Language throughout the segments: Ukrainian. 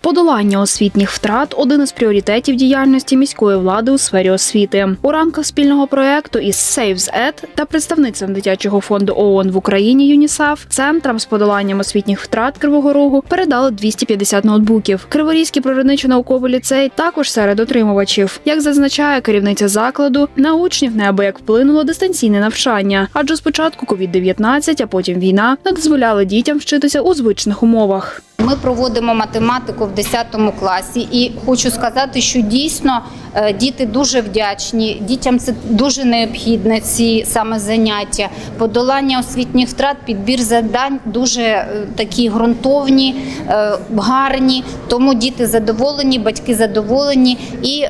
Подолання освітніх втрат один із пріоритетів діяльності міської влади у сфері освіти. У рамках спільного проекту із Saves Ed та представництвом дитячого фонду ООН в Україні ЮНІСАФ центрам з подоланням освітніх втрат Кривого Рогу передали 250 ноутбуків. Криворізький природничо-науковий ліцей також серед отримувачів. Як зазначає керівниця закладу, на учнів неабияк вплинуло дистанційне навчання, адже спочатку COVID-19, а потім війна не дозволяли дітям вчитися у звичних умовах. Ми проводимо математику в 10 класі, і хочу сказати, що дійсно е, діти дуже вдячні. Дітям це дуже необхідне ці саме заняття. Подолання освітніх втрат, підбір завдань дуже е, такі ґрунтовні, е, гарні. Тому діти задоволені, батьки задоволені, і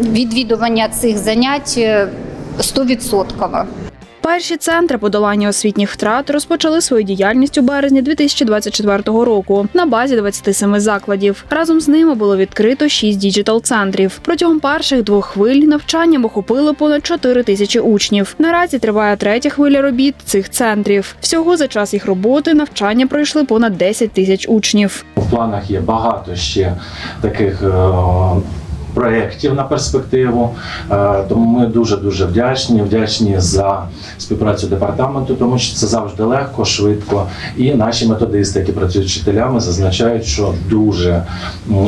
відвідування цих занять 100%. Перші центри подолання освітніх втрат розпочали свою діяльність у березні 2024 року на базі 27 закладів. Разом з ними було відкрито 6 діджитал-центрів. Протягом перших двох хвиль навчанням охопили понад 4 тисячі учнів. Наразі триває третя хвиля робіт цих центрів. Всього за час їх роботи навчання пройшли понад 10 тисяч учнів. В планах є багато ще таких е, проєктів на перспективу. Е, Тому ми дуже дуже вдячні. Вдячні за співпрацю департаменту, тому що це завжди легко, швидко. І наші методисти, які працюють з вчителями, зазначають, що дуже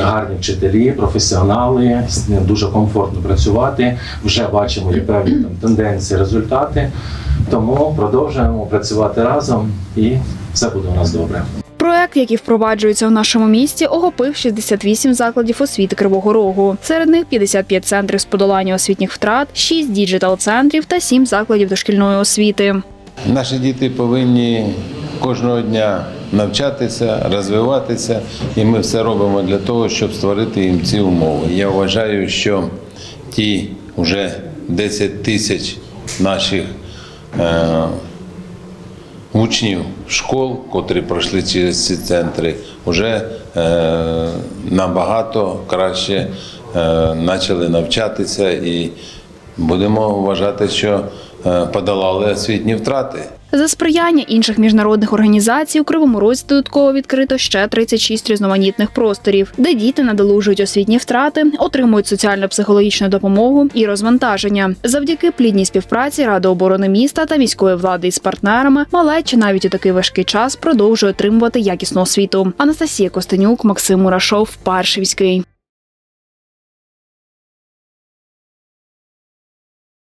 гарні вчителі, професіонали, з ним дуже комфортно працювати. Вже бачимо і певні там тенденції, результати. Тому продовжуємо працювати разом, і все буде у нас добре. Проект, який впроваджується у нашому місті, охопив 68 закладів освіти Кривого Рогу. Серед них 55 центрів з подолання освітніх втрат, 6 діджитал-центрів та 7 закладів дошкільної освіти. Наші діти повинні кожного дня навчатися, розвиватися, і ми все робимо для того, щоб створити їм ці умови. Я вважаю, що ті вже 10 тисяч наших е, учнів школ, котрі пройшли через ці центри, вже е, набагато краще е, почали навчатися. І будемо вважати, що е, подолали освітні втрати. За сприяння інших міжнародних організацій у Кривому Розі додатково відкрито ще 36 різноманітних просторів, де діти надолужують освітні втрати, отримують соціально-психологічну допомогу і розвантаження. Завдяки плідній співпраці Ради оборони міста та міської влади із партнерами малеча навіть у такий важкий час продовжує отримувати якісну освіту. Анастасія Костенюк, Максим Мурашов, Паршівський.